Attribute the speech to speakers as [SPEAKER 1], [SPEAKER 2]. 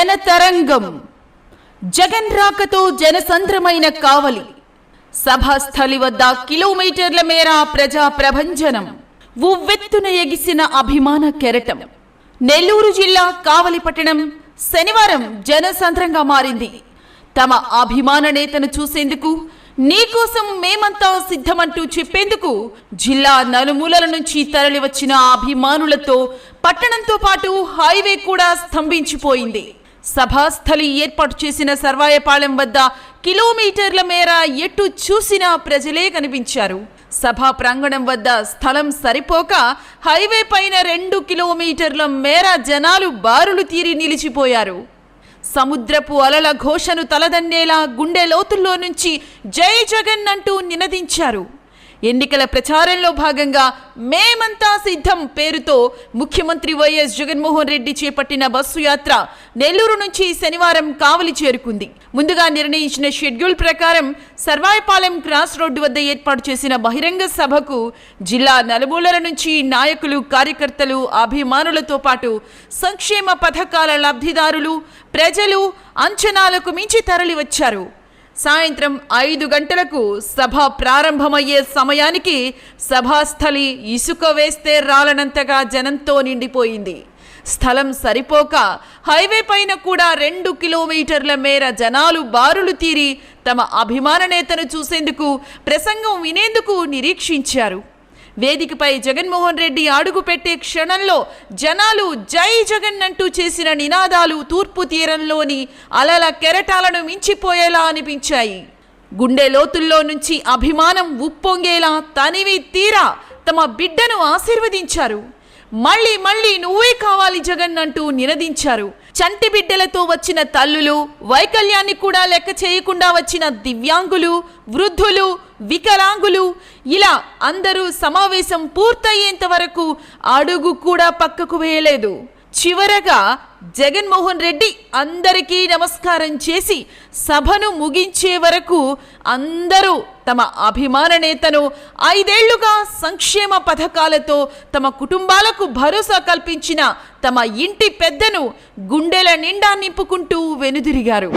[SPEAKER 1] జనతరంగం. జగన్ రాకతో జనసంద్రమైన కావలి. సభాస్థలి వద్ద కిలోమీటర్ల మేర ప్రజా ప్రభంజనం. ఉవ్వెత్తున ఎగిసిన అభిమాన కెరటం. నెల్లూరు జిల్లా కావలి పట్టణం శనివారం జనసంద్రంగా మారింది. తమ అభిమాన నేతను చూసేందుకు నీకోసం మేమంతా సిద్ధమంటూ చెప్పేందుకు జిల్లా నలుమూలల నుంచి తరలివచ్చిన అభిమానులతో పట్టణంతో పాటు హైవే కూడా స్తంభించిపోయింది. సభాస్థలి ఏర్పాటు చేసిన సర్వాయపాలెం వద్ద కిలోమీటర్ల మేర ఎటు చూసినా ప్రజలే కనిపించారు. సభా ప్రాంగణం వద్ద స్థలం సరిపోక హైవే పైన రెండు కిలోమీటర్ల మేర జనాలు బారులు తీరి నిలిచిపోయారు. సముద్రపు అలల ఘోషను తలదన్నేలా గుండె లోతుల్లో నుంచి జై జగన్ అంటూ నినదించారు. ఎన్నికల ప్రచారంలో భాగంగా మేమంతా సిద్ధం పేరుతో ముఖ్యమంత్రి వైఎస్ జగన్మోహన్ రెడ్డి చేపట్టిన బస్సు యాత్ర నెల్లూరు నుంచి శనివారం కావలి చేరుకుంది. ముందుగా నిర్ణయించిన షెడ్యూల్ ప్రకారం సర్వాయపాలెం క్రాస్ రోడ్డు వద్ద ఏర్పాటు చేసిన బహిరంగ సభకు జిల్లా నలుమూలల నుంచి నాయకులు కార్యకర్తలు అభిమానులతో పాటు సంక్షేమ పథకాల లబ్ధిదారులు ప్రజలు అంచనాలకు మించి తరలివచ్చారు. సాయంత్రం ఐదు గంటలకు సభ ప్రారంభమయ్యే సమయానికి సభాస్థలి ఇసుక వేస్తే రాలనంతగా జనంతో నిండిపోయింది. స్థలం సరిపోక హైవే పైన కూడా రెండు కిలోమీటర్ల మేర జనాలు బారులు తీరి తమ అభిమాన నేతను చూసేందుకు ప్రసంగం వినేందుకు నిరీక్షించారు. వేదికపై జగన్మోహన్ రెడ్డి అడుగు పెట్టే క్షణంలో జనాలు జై జగన్ అంటూ చేసిన నినాదాలు తూర్పు తీరంలోని అలల కెరటాలను మించిపోయేలా అనిపించాయి. గుండె లోతుల్లో నుంచి అభిమానం ఉప్పొంగేలా తనివి తీరా తమ బిడ్డను ఆశీర్వదించారు. మళ్ళీ మళ్ళీ నువ్వే కావాలి జగన్ అంటూ నినదించారు. చంటి బిడ్డలతో వచ్చిన తల్లులు వైకల్యాన్ని కూడా లెక్క చేయకుండా వచ్చిన దివ్యాంగులు వృద్ధులు వికలాంగులు. ఇలా అందరూ సమావేశం పూర్తయ్యేంత వరకు అడుగు కూడా పక్కకు వేయలేదు. చివరగా జగన్మోహన్ రెడ్డి అందరికీ నమస్కారం చేసి సభను ముగించే వరకు అందరూ తమ అభిమాన నేతను ఐదేళ్ళుగా సంక్షేమ పథకాలతో తమ కుటుంబాలకు భరోసా కల్పించిన తమ ఇంటి పెద్దను గుండెల నిండా నింపుకుంటూ వెనుదిరిగారు.